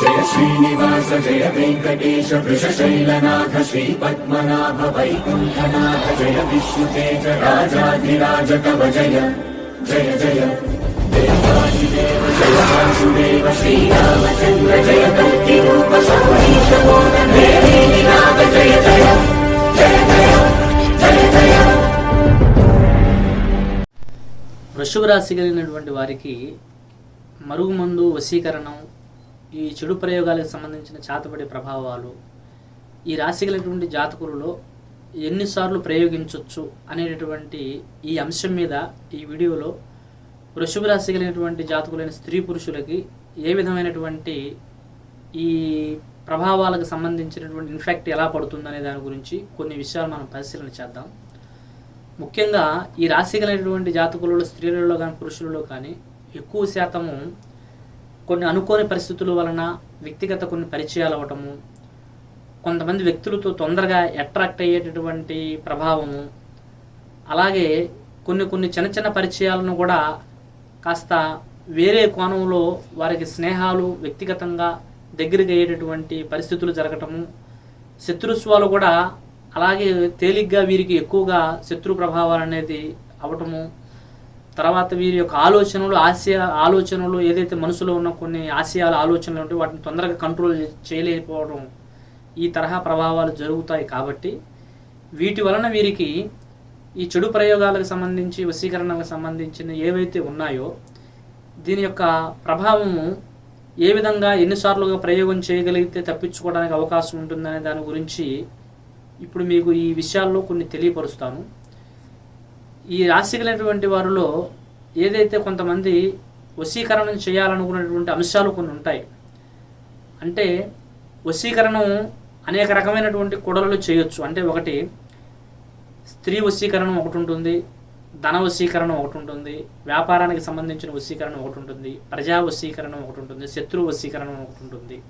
జయ శ్రీనివాస జయ వెంకటేశ వృషశైలనాథ శ్రీ పద్మనాభ వైకుంఠనాథ జయ విష్ణుతేజ రాజాధిరాజ కవ జయ జయ జయ. దేవాదిదేవ జయ వాసుదేవ శ్రీరామచంద్ర జయ కల్కి రూప సౌరీశ నాథ జయ జయ జయ జయ జయ జయ వృషభ రాశి కలిగినటువంటి వారికి మరుగుమందు వశీకరణం ఈ చెడు ప్రయోగాలకు సంబంధించిన చాతపడే ప్రభావాలు ఈ రాశిగలటువంటి జాతకులలో ఎన్నిసార్లు ప్రయోగించవచ్చు అనేటటువంటి ఈ అంశం మీద ఈ వీడియోలో వృషభ రాశి కలిగినటువంటి జాతకులైన స్త్రీ పురుషులకి ఏ విధమైనటువంటి ఈ ప్రభావాలకు సంబంధించినటువంటి ఇన్ఫెక్ట్ ఎలా పడుతుందనే దాని గురించి కొన్ని విషయాలు మనం పరిశీలన చేద్దాం. ముఖ్యంగా ఈ రాశి కలిగినటువంటి జాతకులలో స్త్రీలలో కానీ పురుషులలో కానీ ఎక్కువ శాతము కొన్ని అనుకోని పరిస్థితుల వలన వ్యక్తిగత కొన్ని పరిచయాలు అవ్వటము కొంతమంది వ్యక్తులతో తొందరగా అట్రాక్ట్ అయ్యేటటువంటి ప్రభావము అలాగే కొన్ని కొన్ని చిన్న చిన్న పరిచయాలను కూడా కాస్త వేరే కోణంలో వారికి స్నేహాలు వ్యక్తిగతంగా దగ్గరికి అయ్యేటటువంటి పరిస్థితులు జరగటము శత్రుత్వాలు కూడా అలాగే తేలిగ్గా వీరికి ఎక్కువగా శత్రు ప్రభావాలు అనేది అవటము తర్వాత వీరి యొక్క ఆలోచనలు ఆశయ ఆలోచనలు ఏదైతే మనసులో ఉన్న కొన్ని ఆశయాలు ఆలోచనలు ఉంటే వాటిని తొందరగా కంట్రోల్ చేయలేకపోవడం ఈ తరహా ప్రభావాలు జరుగుతాయి కాబట్టి వీటి వలన వీరికి ఈ చెడు ప్రయోగాలకు సంబంధించి వశీకరణలకు సంబంధించిన ఏవైతే ఉన్నాయో దీని యొక్క ప్రభావము ఏ విధంగా ఎన్నిసార్లుగా ప్రయోగం చేయగలిగితే తప్పించుకోవడానికి అవకాశం ఉంటుందనే దాని గురించి ఇప్పుడు మీకు ఈ విషయాల్లో కొన్ని తెలియపరుస్తాను. ఈ రాశి కలిగినటువంటి వారిలో ఏదైతే కొంతమంది వశీకరణం చేయాలనుకున్నటువంటి అంశాలు కొన్ని ఉంటాయి. అంటే వశీకరణం అనేక రకమైనటువంటి కూడలలో చేయొచ్చు. అంటే ఒకటి స్త్రీ వశీకరణం ఒకటి ఉంటుంది ధన వశీకరణం ఒకటి ఉంటుంది వ్యాపారానికి సంబంధించిన వశీకరణం ఒకటి ఉంటుంది ప్రజా వశీకరణం ఒకటి ఉంటుంది శత్రు వశీకరణం ఒకటి ఉంటుంది.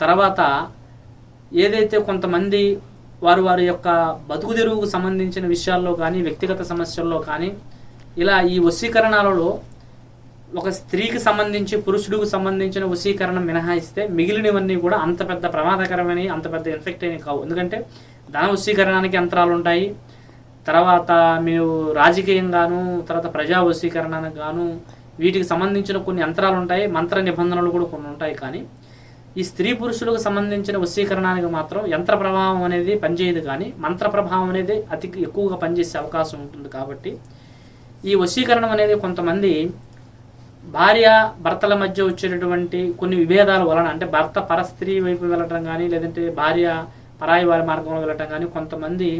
తర్వాత ఏదైతే కొంతమంది వారు వారి యొక్క బతుకు తెరువుకు సంబంధించిన విషయాల్లో కానీ వ్యక్తిగత సమస్యల్లో కానీ ఇలా ఈ వశీకరణాలలో ఒక స్త్రీకి సంబంధించి పురుషుడికి సంబంధించిన వశీకరణం మినహాయిస్తే మిగిలినవన్నీ కూడా అంత పెద్ద ప్రమాదకరమని అంత పెద్ద ఇన్ఫెక్ట్ అయినవి కావు. ఎందుకంటే ధన వశీకరణానికి యంత్రాలు ఉంటాయి. తర్వాత మీరు రాజకీయంగాను తర్వాత ప్రజా వశీకరణకు గాను వీటికి సంబంధించిన కొన్ని యంత్రాలు ఉంటాయి. మంత్ర నిబంధనలు కూడా కొన్ని ఉంటాయి కానీ ఈ స్త్రీ పురుషులకు సంబంధించిన వశీకరణానికి మాత్రం యంత్ర ప్రభావం అనేది పనిచేయదు కానీ మంత్ర ప్రభావం అనేది అతి ఎక్కువగా పనిచేసే అవకాశం ఉంటుంది కాబట్టి ఈ వశీకరణం అనేది కొంతమంది భార్య భర్తల మధ్య వచ్చేటటువంటి కొన్ని విభేదాల వలన అంటే భర్త పరస్త్రీ వైపు వెళ్ళటం కానీ లేదంటే భార్య పరాయి వారి మార్గంలో వెళ్ళటం కానీ కొంతమంది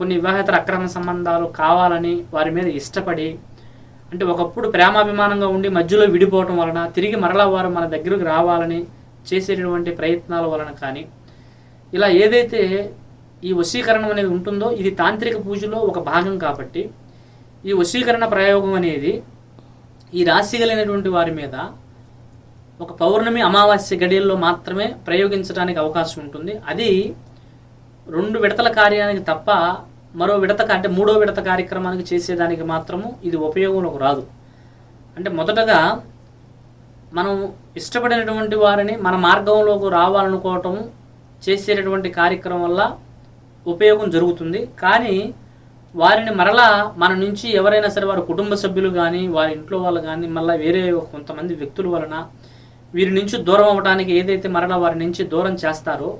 కొన్ని వివాహేతర అక్రమ సంబంధాలు కావాలని వారి మీద ఇష్టపడి అంటే ఒకప్పుడు ప్రేమాభిమానంగా ఉండి మధ్యలో విడిపోవటం వలన తిరిగి మరలా వారు మన దగ్గరకు రావాలని చేసేటటువంటి ప్రయత్నాల వలన కానీ ఇలా ఏదైతే ఈ వశీకరణం అనేది ఉంటుందో ఇది తాంత్రిక పూజలో ఒక భాగం కాబట్టి ఈ వశీకరణ ప్రయోగం అనేది ఈ రాశి కలిగినటువంటి వారి మీద ఒక పౌర్ణమి అమావాస్య గడియల్లో మాత్రమే ప్రయోగించడానికి అవకాశం ఉంటుంది. అది రెండు విడతల కార్యానికి తప్ప మరో విడత అంటే మూడో విడత కార్యక్రమానికి చేసేదానికి మాత్రము ఇది ఉపయోగంలోకి రాదు. అంటే మొదటగా మనం ఇష్టపడినటువంటి వారిని మన మార్గంలోకి రావాలనుకోవటం చేసేటటువంటి కార్యక్రమం వల్ల ఉపయోగం జరుగుతుంది. కానీ వారిని మరలా మన నుంచి ఎవరైనా సరే వారి కుటుంబ సభ్యులు కానీ వారి ఇంట్లో వాళ్ళు కానీ మళ్ళీ వేరే కొంతమంది వ్యక్తుల వలన వీరి నుంచి దూరం అవ్వడానికి ఏదైతే మరలా వారి నుంచి దూరం చేస్తారో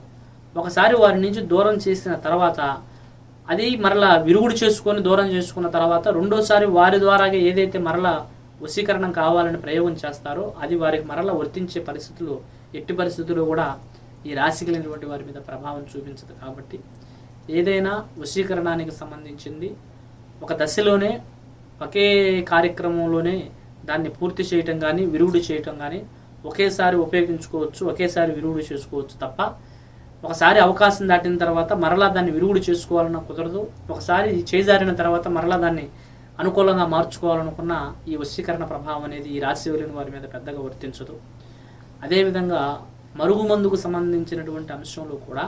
ఒకసారి వారి నుంచి దూరం చేసిన తర్వాత అది మరలా విరుగుడు చేసుకొని దూరం చేసుకున్న తర్వాత రెండోసారి వారి ద్వారా ఏదైతే మరలా వశీకరణం కావాలని ప్రయోగం చేస్తారో అది వారికి మరలా వర్తించే పరిస్థితులు ఎట్టి పరిస్థితుల్లో కూడా ఈ రాశి కలిగినటువంటి వారి మీద ప్రభావం చూపించదు కాబట్టి ఏదైనా వశీకరణానికి సంబంధించింది ఒక దశలోనే ఒకే కార్యక్రమంలోనే దాన్ని పూర్తి చేయటం కానీ విరుగుడు చేయటం కానీ ఒకేసారి ఉపయోగించుకోవచ్చు ఒకేసారి విరుగుడు చేసుకోవచ్చు తప్ప ఒకసారి అవకాశం దాటిన తర్వాత మరలా దాన్ని విరుగుడు చేసుకోవాలన్న కుదరదు. ఒకసారి చేజారిన తర్వాత మరలా దాన్ని అనుకూలంగా మార్చుకోవాలనుకున్న ఈ వశీకరణ ప్రభావం అనేది ఈ రాశి వెళ్ళిన వారి మీద పెద్దగా వర్తించదు. అదేవిధంగా మరుగుమందుకు సంబంధించినటువంటి అంశంలో కూడా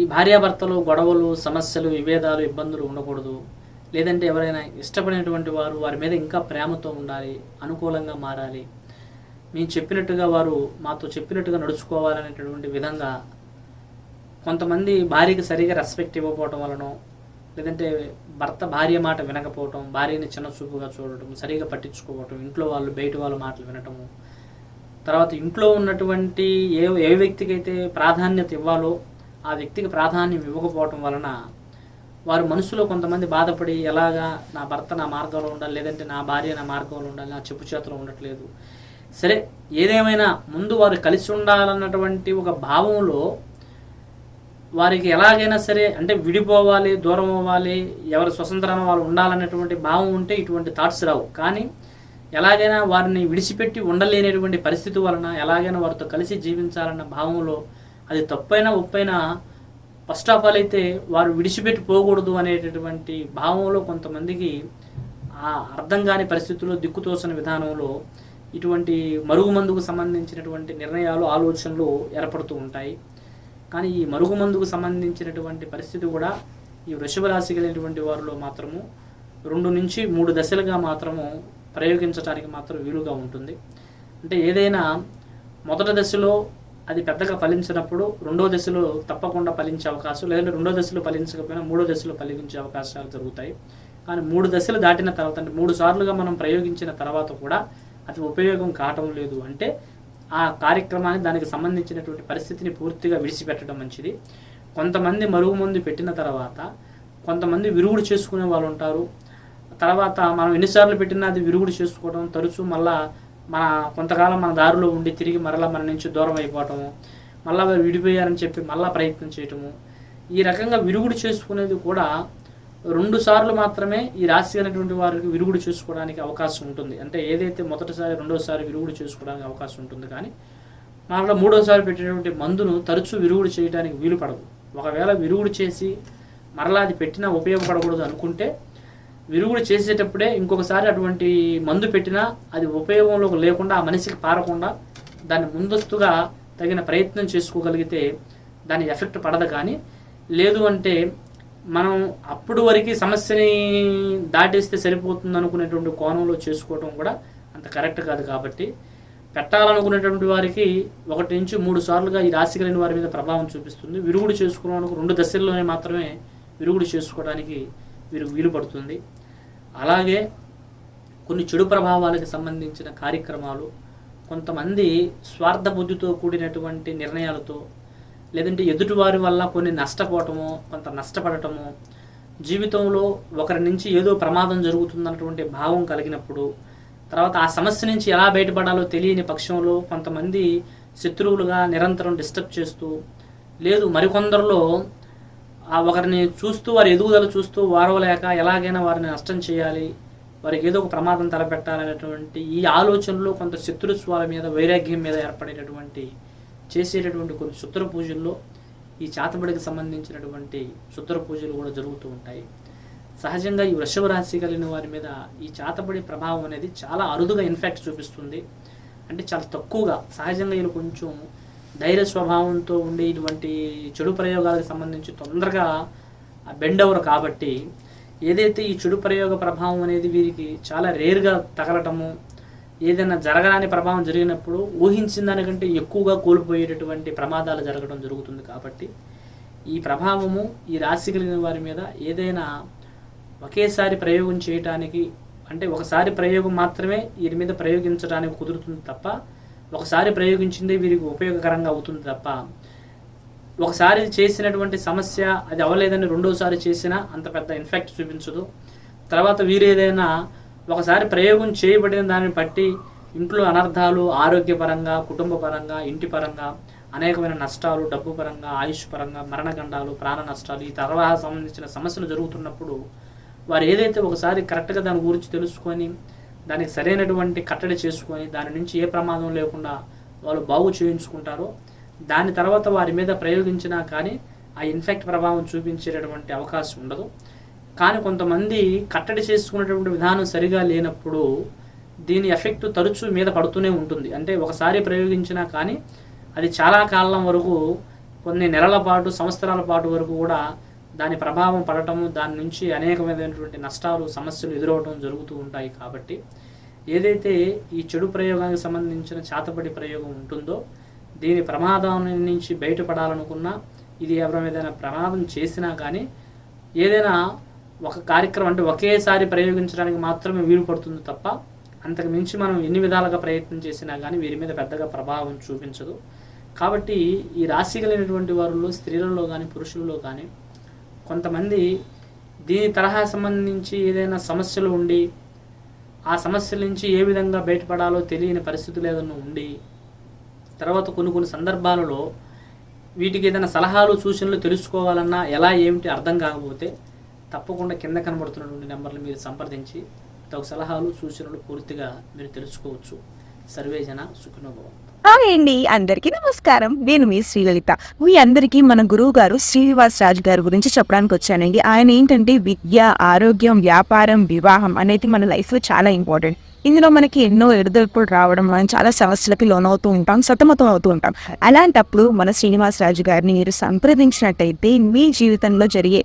ఈ భార్యాభర్తలు గొడవలు సమస్యలు విభేదాలు ఇబ్బందులు ఉండకూడదు. లేదంటే ఎవరైనా ఇష్టపడినటువంటి వారు వారి మీద ఇంకా ప్రేమతో ఉండాలి అనుకూలంగా మారాలి. మేము చెప్పినట్టుగా వారు మాతో చెప్పినట్టుగా నడుచుకోవాలనేటటువంటి విధంగా కొంతమంది భార్యకి సరిగా రెస్పెక్ట్ ఇవ్వకపోవటం వలన లేదంటే భర్త భార్య మాట వినకపోవటం భార్యని చిన్న చూపుగా చూడటం సరిగా పట్టించుకోవటం ఇంట్లో వాళ్ళు బయట వాళ్ళ మాటలు వినటము తర్వాత ఇంట్లో ఉన్నటువంటి ఏ ఏ వ్యక్తికైతే ప్రాధాన్యత ఇవ్వాలో ఆ వ్యక్తికి ప్రాధాన్యం ఇవ్వకపోవటం వలన వారు మనసులో కొంతమంది బాధపడి ఎలాగా నా భర్త నా మార్గంలో ఉండాలి లేదంటే నా భార్య నా మార్గంలో ఉండాలి నా చెప్పు చేతిలో ఉండట్లేదు. సరే ఏదేమైనా ముందు వారు కలిసి ఉండాలన్నటువంటి ఒక భావంలో వారికి ఎలాగైనా సరే అంటే విడిపోవాలి దూరం అవ్వాలి ఎవరి స్వతంత్రాన్ని వాళ్ళు ఉండాలనేటువంటి భావం ఉంటే ఇటువంటి థాట్స్ రావు. కానీ ఎలాగైనా వారిని విడిచిపెట్టి ఉండలేనటువంటి పరిస్థితి వలన ఎలాగైనా వారితో కలిసి జీవించాలన్న భావంలో అది తప్పైనా ఉప్పైనా ఫస్ట్ ఆఫ్ ఆల్ అయితే వారు విడిచిపెట్టి పోకూడదు అనేటటువంటి భావంలో కొంతమందికి ఆ అర్థం కాని పరిస్థితుల్లో దిక్కుతోసిన విధానంలో ఇటువంటి మరుగుమందుకు సంబంధించినటువంటి నిర్ణయాలు ఆలోచనలు ఏర్పడుతూ ఉంటాయి. కానీ ఈ మరుగుమందుకు సంబంధించినటువంటి పరిస్థితి కూడా ఈ వృషభ రాశి కలిగినటువంటి వారిలో మాత్రము రెండు నుంచి మూడు దశలుగా మాత్రము ప్రయోగించడానికి మాత్రం వీలుగా ఉంటుంది. అంటే ఏదైనా మొదటి దశలో అది పెద్దగా ఫలించినప్పుడు రెండో దశలో తప్పకుండా ఫలించే అవకాశం లేదంటే రెండో దశలో ఫలించకపోయినా మూడో దశలో ఫలించే అవకాశాలు జరుగుతాయి. కానీ మూడు దశలు దాటిన తర్వాత అంటే మూడు సార్లుగా మనం ప్రయోగించిన తర్వాత కూడా అది ఉపయోగం కావటం లేదు. అంటే ఆ కార్యక్రమాన్ని దానికి సంబంధించినటువంటి పరిస్థితిని పూర్తిగా విడిచిపెట్టడం మంచిది. కొంతమంది మరుగు మందు పెట్టిన తర్వాత కొంతమంది విరుగుడు చేసుకునే వాళ్ళు ఉంటారు. తర్వాత మనం ఎన్నిసార్లు పెట్టినా అది విరుగుడు చేసుకోవడం తరచూ మళ్ళా మన కొంతకాలం మన దారిలో ఉండి తిరిగి మరలా మన నుంచి దూరం అయిపోవటము మళ్ళీ వారు విడిపోయారని చెప్పి మళ్ళా ప్రయత్నం చేయటము. ఈ రకంగా విరుగుడు చేసుకునేది కూడా రెండు సార్లు మాత్రమే ఈ రాశి అనేటువంటి వారికి విరుగుడు చేసుకోవడానికి అవకాశం ఉంటుంది. అంటే ఏదైతే మొదటిసారి రెండోసారి విరుగుడు చేసుకోవడానికి అవకాశం ఉంటుంది కానీ మరలా మూడోసారి పెట్టినటువంటి మందును తరచూ విరుగుడు చేయడానికి వీలు పడదు. ఒకవేళ విరుగుడు చేసి మరలా అది పెట్టినా ఉపయోగపడకూడదు అనుకుంటే విరుగుడు చేసేటప్పుడే ఇంకొకసారి అటువంటి మందు పెట్టినా అది ఉపయోగంలోకి లేకుండా ఆ మనిషికి పారకుండా దాన్ని ముందస్తుగా తగిన ప్రయత్నం చేసుకోగలిగితే దాని ఎఫెక్ట్ పడదు కానీ లేదు అంటే మనం అప్పుడు వరకు సమస్యని దాటేస్తే సరిపోతుంది అనుకునేటువంటి కోణంలో చేసుకోవడం కూడా అంత కరెక్ట్ కాదు కాబట్టి పెట్టాలనుకునేటువంటి వారికి ఒకటి నుంచి మూడు సార్లుగా ఈ రాశి కలిగిన వారి మీద ప్రభావం చూపిస్తుంది. విరుగుడు చేసుకోవడానికి రెండు దశల్లోనే మాత్రమే విరుగుడు చేసుకోవడానికి వీరు వీలు పడుతుంది. అలాగే కొన్ని చెడు ప్రభావాలకు సంబంధించిన కార్యక్రమాలు కొంతమంది స్వార్థ బుద్ధితో కూడినటువంటి నిర్ణయాలతో లేదంటే ఎదుటివారి వల్ల కొన్ని నష్టపోవటము కొంత నష్టపడటము జీవితంలో ఒకరి నుంచి ఏదో ప్రమాదం జరుగుతుందన్నటువంటి భావం కలిగినప్పుడు తర్వాత ఆ సమస్య నుంచి ఎలా బయటపడాలో తెలియని పక్షంలో కొంతమంది శత్రువులుగా నిరంతరం డిస్టర్బ్ చేస్తూ లేదు మరికొందరిలో ఆ ఒకరిని చూస్తూ వారి ఎదుగుదల చూస్తూ వారవలేక ఎలాగైనా వారిని నష్టం చేయాలి వారికి ఏదో ఒక ప్రమాదం తలపెట్టాలనేటువంటి ఈ ఆలోచనలో కొంత శత్రుత్వాల మీద వైరాగ్యం మీద ఏర్పడేటటువంటి చేసేటటువంటి కొన్ని శుద్ర పూజల్లో ఈ చాతబడికి సంబంధించినటువంటి శుద్ర పూజలు కూడా జరుగుతూ ఉంటాయి. సహజంగా ఈ వృషభ రాశి కలిగిన వారి మీద ఈ చాతబడి ప్రభావం అనేది చాలా అరుదుగా ఇన్ఫాక్ట్ చూపిస్తుంది. అంటే చాలా తక్కువగా సహజంగా వీళ్ళు కొంచెం ధైర్య స్వభావంతో ఉండే ఇటువంటి చెడు ప్రయోగాలకు సంబంధించి తొందరగా బెండ్ అవరు కాబట్టి ఏదైతే ఈ చెడు ప్రయోగ ప్రభావం అనేది వీరికి చాలా రేర్గా తగలటము ఏదైనా జరగరాని ప్రభావం జరిగినప్పుడు ఊహించిన దానికంటే ఎక్కువగా కోల్పోయేటటువంటి ప్రమాదాలు జరగడం జరుగుతుంది కాబట్టి ఈ ప్రభావము ఈ రాశి కలిగిన వారి మీద ఏదైనా ఒకేసారి ప్రయోగం చేయటానికి అంటే ఒకసారి ప్రయోగం మాత్రమే వీరి మీద ప్రయోగించడానికి కుదురుతుంది తప్ప ఒకసారి ప్రయోగించిందే వీరికి ఉపయోగకరంగా అవుతుంది తప్ప ఒకసారి చేసినటువంటి సమస్య అది అవ్వలేదని రెండోసారి చేసినా అంత పెద్ద ఇన్ఫెక్ట్ చూపించదు. తర్వాత వీరేదైనా ఒకసారి ప్రయోగం చేయబడిన దాన్ని బట్టి ఇంట్లో అనర్థాలు ఆరోగ్యపరంగా కుటుంబపరంగా ఇంటి పరంగా అనేకమైన నష్టాలు డబ్బు పరంగా ఆయుష్ పరంగా మరణగండాలు ప్రాణ నష్టాలు ఈ తర్వాత సంబంధించిన సమస్యలు జరుగుతున్నప్పుడు వారు ఏదైతే ఒకసారి కరెక్ట్గా దాని గురించి తెలుసుకొని దానికి సరైనటువంటి కట్టడి చేసుకొని దాని నుంచి ఏ ప్రమాదం లేకుండా వాళ్ళు బాగు చేయించుకుంటారో దాని తర్వాత వారి మీద ప్రయోగించినా కానీ ఆ ఇన్ఫెక్ట్ ప్రభావం చూపించేటటువంటి అవకాశం ఉండదు. కానీ కొంతమంది కట్టడి చేసుకునేటువంటి విధానం సరిగా లేనప్పుడు దీని ఎఫెక్ట్ తరచూ మీద పడుతూనే ఉంటుంది. అంటే ఒకసారి ప్రయోగించినా కానీ అది చాలా కాలం వరకు కొన్ని నెలల పాటు సంవత్సరాల పాటు వరకు కూడా దాని ప్రభావం పడటము దాని నుంచి అనేకమైనటువంటి నష్టాలు సమస్యలు ఎదురవడం జరుగుతూ ఉంటాయి కాబట్టి ఏదైతే ఈ చెడు ప్రయోగానికి సంబంధించిన చేతబడి ప్రయోగం ఉంటుందో దీని ప్రమాదం నుంచి బయటపడాలనుకున్నా ఇది ఎవరి ఏదైనా ప్రమాదం చేసినా కానీ ఏదైనా ఒక కార్యక్రమం అంటే ఒకేసారి ప్రయోగించడానికి మాత్రమే వీలు పడుతుంది తప్ప అంతకు మించి మనం ఎన్ని విధాలుగా ప్రయత్నం చేసినా కానీ వీరి మీద పెద్దగా ప్రభావం చూపించదు. కాబట్టి ఈ రాశి కలిగినటువంటి వారిలో స్త్రీలలో కానీ పురుషులలో కానీ కొంతమంది దీని తరహా సంబంధించి ఏదైనా సమస్యలు ఉండి ఆ సమస్యల నుంచి ఏ విధంగా బయటపడాలో తెలియని పరిస్థితులు ఏదైనా ఉండి తర్వాత కొన్ని కొన్ని సందర్భాలలో వీటికి ఏదైనా సలహాలు సూచనలు తెలుసుకోవాలన్నా ఎలా ఏమిటి అర్థం కాకపోతే తప్పకుండా కింద కనబడుతున్నటువంటి నెంబర్లు మీరు సంప్రదించి తగు సలహాలు సూచనలు పూర్తిగా మీరు తెలుసుకోవచ్చు. సర్వేజన సుఖనుభవం. హాయ్ అండి అందరికీ నమస్కారం. నేను మీ శ్రీలలిత. మీ అందరికీ మన గురువు గారు శ్రీనివాస్ రాజు గారి గురించి చెప్పడానికి వచ్చానండి. ఆయన ఏంటంటే విద్య ఆరోగ్యం వ్యాపారం వివాహం అనేది మన లైఫ్లో చాలా ఇంపార్టెంట్. ఇందులో మనకి ఎన్నో ఎడదొడుపులు రావడం మనం చాలా సమస్యలకి లోనవుతూ ఉంటాం సతమతం అవుతూ ఉంటాం. అలాంటప్పుడు మన శ్రీనివాస్ రాజు గారిని మీరు సంప్రదించినట్టయితే మీ జీవితంలో జరిగే